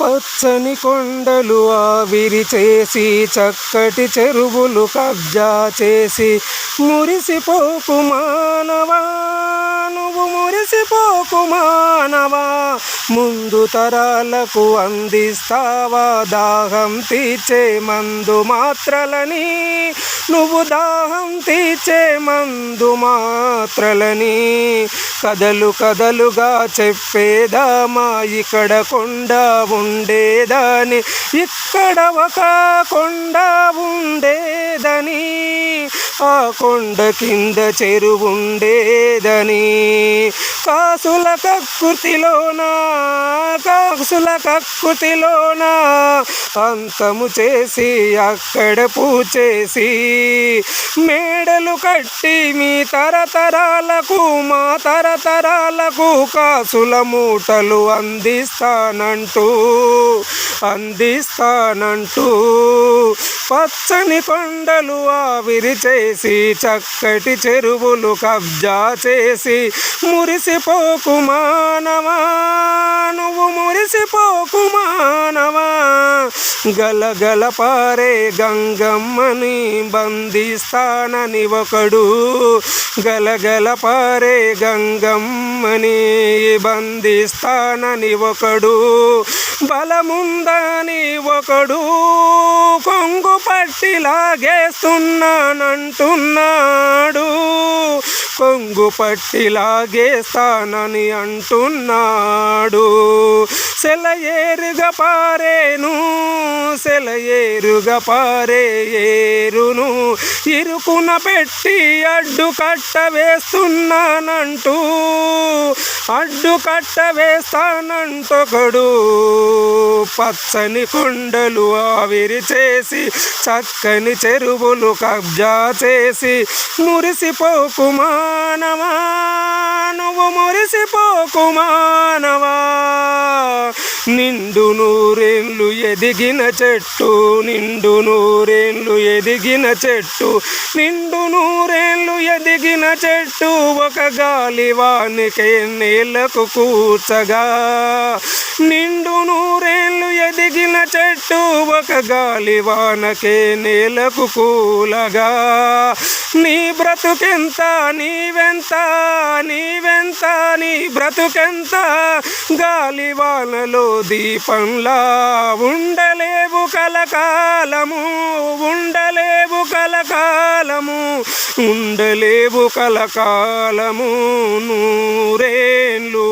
పచ్చని కొండలు ఆవిరి చేసి చక్కటి చెరువులు కబ్జా చేసి మురిసిపోకు మానవా నువ్వు మురిసిపోకు మానవా. ముందు తరాలకు అందిస్తావా దాహం తీర్చే మందు మాత్రలని? నువ్వు దాహం తీర్చే మందు మాత్రలని. కథలు కథలుగా చెప్పేదామా? ఇక్కడ కొండ ఉండేదని. ఇక్కడ ఒక కొండ ఉండేదని. ఆ కొండ కింద చెరువుండేదని. కాసుల కక్కుతిలోన కాసుల కక్కుతిలోన అంతము చేసి అక్కడ పూచేసి మేడలు కట్టి మీ తరతరాలకు మా తరతరాలకు కాసుల మూటలు అందిస్తానంటూ అందిస్తానంటూ పచ్చని కొండలు ఆవిరి చేసి చక్కటి చెరువులు కబ్జా చేసి మురిసిపోకు మానవా. నువ్వు మురిసిపోకు మానవా. గలగల పారే గంగమ్మని బంధిస్తానని ఒకడు. గలగల పారే గంగమ్మని బంధిస్తానని ఒకడు బలముందని ఒకడు కొంగు పట్టి లాగేస్తున్నానంటున్నాడు కొంగు పట్టి లాగేస్తానని అంటున్నాడు. సెలయేరుగా పారేను సెలయేరుగా పారే ఏరును. ఇరుకున పెట్టి అడ్డు కట్ట వేస్తున్నానంటూ. అడ్డు కట్ట వేస్తానంటొకడు. పచ్చని కొండలు ఆవిరి చేసి చక్కని చెరువులు కబ్జా చేసి. మురిసిపోకు మానవా నువ్వు మురిసిపోకు మానవా. నిండు నూరేళ్ళు ఎదిగిన చెట్టు నిండు నూరేళ్ళు ఎదిగిన చెట్టు నిండు నూరేళ్ళు ఎదిగిన చెట్టు ఒక గాలివానికి నేలకు కూర్చగా. నిండు నూరు చెట్టు ఒక గాలివానకే నేలకు కూలగా. నీ బ్రతుకెంత నీవెంత నీవెంత నీ బ్రతుకెంత గాలివానలో దీపంలా ఉండలేవు కలకాలము ఉండలేవు కలకాలము ఉండలేవు కలకాలము నూరేళ్ళు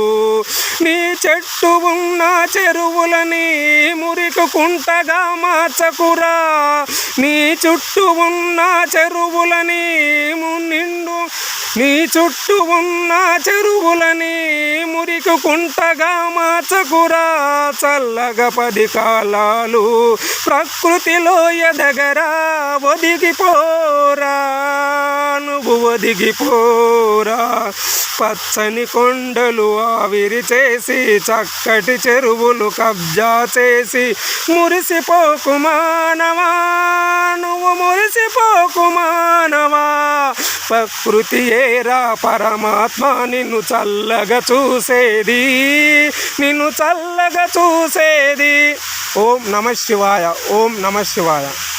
నీ చెట్టు ఉన్న చెరువులని మురికుకుంటగా మార్చకురా. నీ చుట్టూ ఉన్న చెరువులని నిండు. నీ చుట్టూ ఉన్న చెరువులని మురికి కుంటగా మార్చకురా. చల్లగా పది కాలాలు ప్రకృతిలో ఎదగరా. ఒదిగిపోరా నువ్వు ఒదిగిపోరా. పచ్చని కొండలు ఆవిరి చేసి చక్కటి చెరువులు కబ్జా చేసి. మురిసిపోకు మానవా నువ్వు మురిసిపోకు మానవా. ప్రకృతి ఏరా పరమాత్మ నిన్ను చల్లగా చూసేది. నిన్ను చల్లగా చూసేది. ఓం నమ శివాయ ఓం నమ శివాయ.